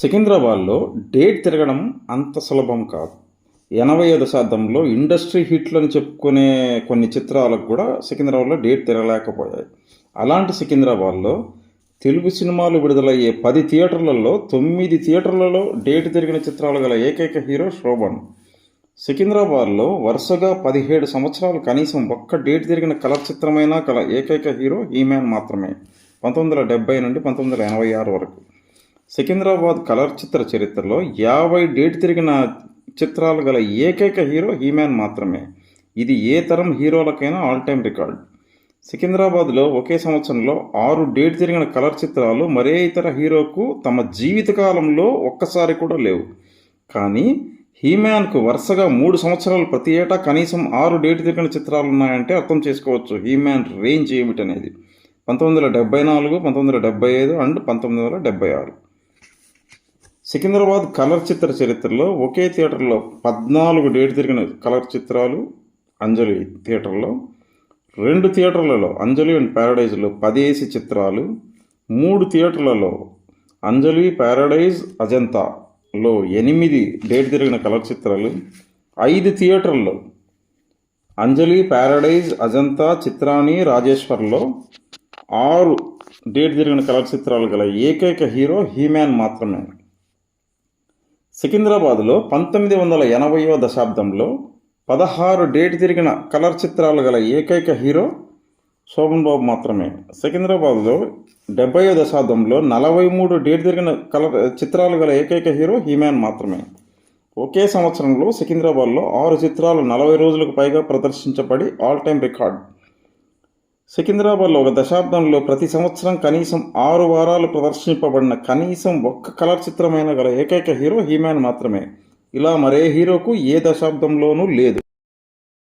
సికింద్రాబాద్లో డేట్ తిరగడం అంత సులభం కాదు. ఎనభై దశాబ్దంలో ఇండస్ట్రీ హిట్లని చెప్పుకునే కొన్ని చిత్రాలకు కూడా సికింద్రాబాద్లో డేట్ తిరగలేకపోయాయి. అలాంటి సికింద్రాబాద్లో తెలుగు సినిమాలు విడుదలయ్యే పది థియేటర్లలో తొమ్మిది థియేటర్లలో డేట్ తిరిగిన చిత్రాలు గల ఏకైక హీరో శోభన్. సికింద్రాబాద్లో వరుసగా పదిహేడు సంవత్సరాలు కనీసం ఒక్క డేట్ తిరిగిన కలర్ చిత్రమైనా కల ఏకైక హీరో ఈమ్యాన్ మాత్రమే. పంతొమ్మిది వందల డెబ్బై నుండి పంతొమ్మిది వందల ఎనభై ఆరు వరకు. సికింద్రాబాద్ కలర్ చిత్ర చరిత్రలో యాభై డేట్ తిరిగిన చిత్రాలు గల ఏకైక హీరో హీమ్యాన్ మాత్రమే. ఇది ఏ తరం హీరోలకైనా ఆల్ టైమ్ రికార్డ్. సికింద్రాబాద్లో ఒకే సంవత్సరంలో ఆరు డేట్ తిరిగిన కలర్ చిత్రాలు మరే ఇతర హీరోకు తమ జీవితకాలంలో ఒక్కసారి కూడా లేవు. కానీ హీమ్యాన్కు వరుసగా మూడు సంవత్సరాలు ప్రతి ఏటా కనీసం ఆరు డేట్ తిరిగిన చిత్రాలు ఉన్నాయంటే అర్థం చేసుకోవచ్చు హీమ్యాన్ రేంజ్ ఏమిటనేది. పంతొమ్మిది వందల డెబ్బై నాలుగు పంతొమ్మిది వందల డెబ్బై ఐదు అండ్ పంతొమ్మిది వందల డెబ్బై ఆరు. సికింద్రాబాద్ కలర్ చిత్ర చరిత్రలో ఒకే థియేటర్లో పద్నాలుగు డేట్ తిరిగిన కలర్ చిత్రాలు అంజలి థియేటర్లో రెండు థియేటర్లలో అంజలి అండ్ ప్యారడైజ్లో పదేసి చిత్రాలు మూడు థియేటర్లలో అంజలి ప్యారడైజ్ అజంతాలో ఎనిమిది డేట్ తిరిగిన కలర్ చిత్రాలు ఐదు థియేటర్లో అంజలి ప్యారడైజ్ అజంతా చిత్రాని రాజేశ్వర్లో ఆరు డేట్ తిరిగిన కలర్ చిత్రాలు గల ఏకైక హీరో హీమ్యాన్ మాత్రమే. సికింద్రాబాద్లో పంతొమ్మిది వందల ఎనభైవ దశాబ్దంలో పదహారు డేట్ తిరిగిన కలర్ చిత్రాలు గల ఏకైక హీరో శోభన్ బాబు మాత్రమే. సికింద్రాబాద్లో డెబ్బయో దశాబ్దంలో నలభై మూడు డేట్ తిరిగిన కలర్ చిత్రాలు గల ఏకైక హీరో హీమాన్ మాత్రమే. ఒకే సంవత్సరంలో సికింద్రాబాద్లో ఆరు చిత్రాలు నలభై రోజులకు పైగా ప్రదర్శించబడి ఆల్ టైమ్ రికార్డ్. సికింద్రాబాద్లో ఒక దశాబ్దంలో ప్రతి సంవత్సరం కనీసం ఆరు వారాలు ప్రదర్శింపబడిన కనీసం ఒక్క కలర్ చిత్రమైన గల ఏకైక హీరో హీమ్యాన్ మాత్రమే. ఇలా మరే హీరోకు ఏ దశాబ్దంలోనూ లేదు.